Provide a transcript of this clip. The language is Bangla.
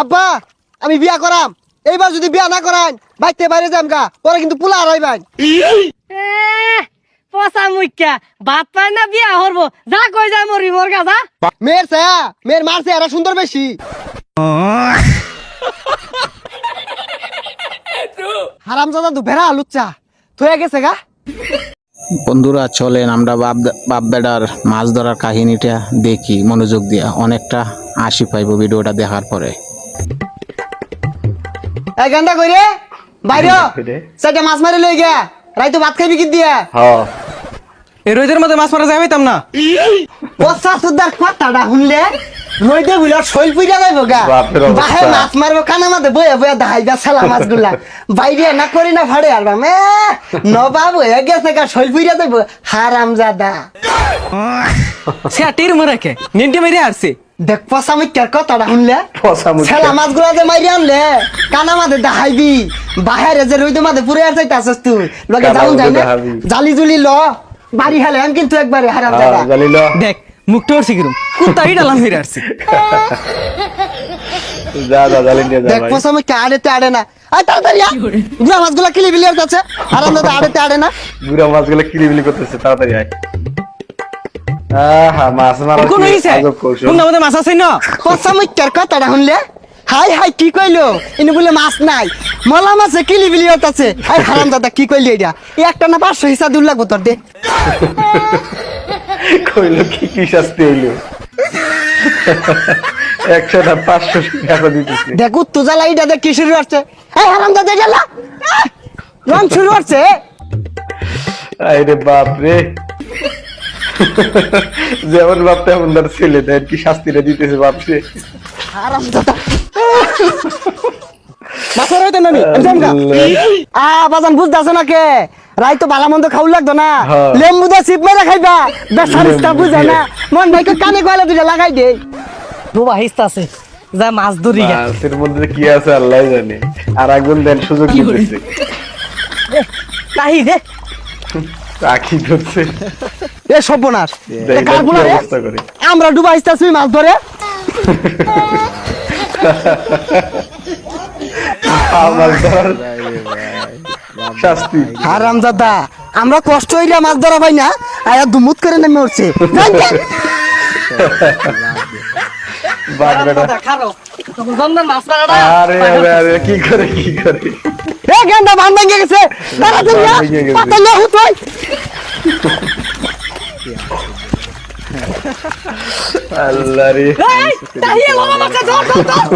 আব্বা আমি বিয়া করাম। এইবার যদি বিয়া না করান বাইতে বাইরে যাম গা পরে কিন্তু পোলা হারাইবেন। এহ, পচা মুখ্যা ভাত পাই না বিয়া হরবো যা কই যায় মরি মোর গা যা। মেয়ের ছায়া মেয়ের মারছে এরা সুন্দর বেশি। হারাম জাদা দু ভেড়া লুচ্চা। থয়ে গেছে গা। বন্ধুরা চলেন আমরা বাপ বাপ বেটার মাছ ধরার কাহিনীটা দেখি মনোযোগ দিয়া। অনেকটা হাসি পাইবো ভিডিওটা দেখার পরে। এই গান্ডা কইরে বাইরে সেটা মাছ মারি লই গিয়া। রাইতো ভাত খাইবি কি দিয়া? এই রোদের মধ্যে মাছ মারা যাবে না। বসা সুদার কথাটা শুনলে? রইদে বুঝলে শৈল পুইরা যাইব গা। বাহে মাছ মারবো কানা মাঝে বয়ে বয়ে দাহাইবা ছেলা মাছগুলা। বাইরে না করি না ফাড়ে আর মে নবাব হয়ে গেছে গা শৈল পুইরা যাইব। হারাম জাদা সে টির মরে কে? নিনটি মেরে আসছে দেখ পসা মুখ্যার কথাটা শুনলে ছেলা মাছগুলা যে মাইরি আনলে কানা মাঝে দাহাইবি বাহিরে যে রইদে মাঝে পুরে আর চাইতে আসছ তুই। লগে যাউন যায় না জালি জুলি ল বাড়ি হেলে আমি কিন্তু একবারে হারাম জাদা দেখ মুখটা উঠছে কিরম কুত্তা ইডালাম মেরে আসছে। দেখ ভাই। পসা মুখ্যা আড়েতে আড়ে না। আয় তাড়াতাড়ি আয়। গুড়া মাছগুলা কিলি বিলি আছে আরাম দাদা আড়েতে আড়ে না। বুড়া মাছগুলো কিলিবিলি করতেছে তাড়াতাড়ি আয়। মাছ আছে না? পসা মুখ্যার কথাটা শুনলে? হাই হাই কি কইলো? ইনি বলে মাছ নাই। মলা মাছে কিলি বিলি আছে। আই হারাম দাদা কি কইলি এটা একটা না পাঁচশো হিসাব দূর লাগবো তোর দে। কইলো কি কি শাস্তি হইল? একশো না পাঁচশো টাকা দিতেছে। দেখ উত্তু এটা দেখ কি শুরু হচ্ছে এই হারাম দাদা জ্বালা। রং শুরু হচ্ছে আরে বাপ রে যেমন বাপ তেমন তার ছেলে দেন কি শাস্তিটা দিতেছে বাপ রে হারাম দাদা। মাছের হইতে আমি আ বাজান বুঝতেছ না কে? রাই তো ভালো মন্দ খাও লাগতো না। হ্যাঁ। লেম্বু দা চিপ মেরে খাইবা। বুঝে না। মন ভাইকে কানে দুটা লাগাই দে। ডুবা হিস্তা আছে যা মাছ ধরি গা। মাছের মধ্যে কি আছে আল্লাহ জানে। আর দেন সুযোগ দিতেছে। রাখি ধরছে। এ সর্বনাশ। এ দেখেন কার কি গুণা রে? অবস্থা করে? আমরা ডুবা আসতেছি মাছ ধরে। শাস্তি। হারাম আমরা কষ্ট হইলে মাছ ধরা পাই না আয়া দুমুত করে নেমে উঠছে। আরে আরে আরে কি করে কি করে? গেন্দা ভান ভেঙে গেছে। ভেঙে গেছে। পাতা না হুত আল্লাহ রে। এই তাহি ললা ধর ধর ধর।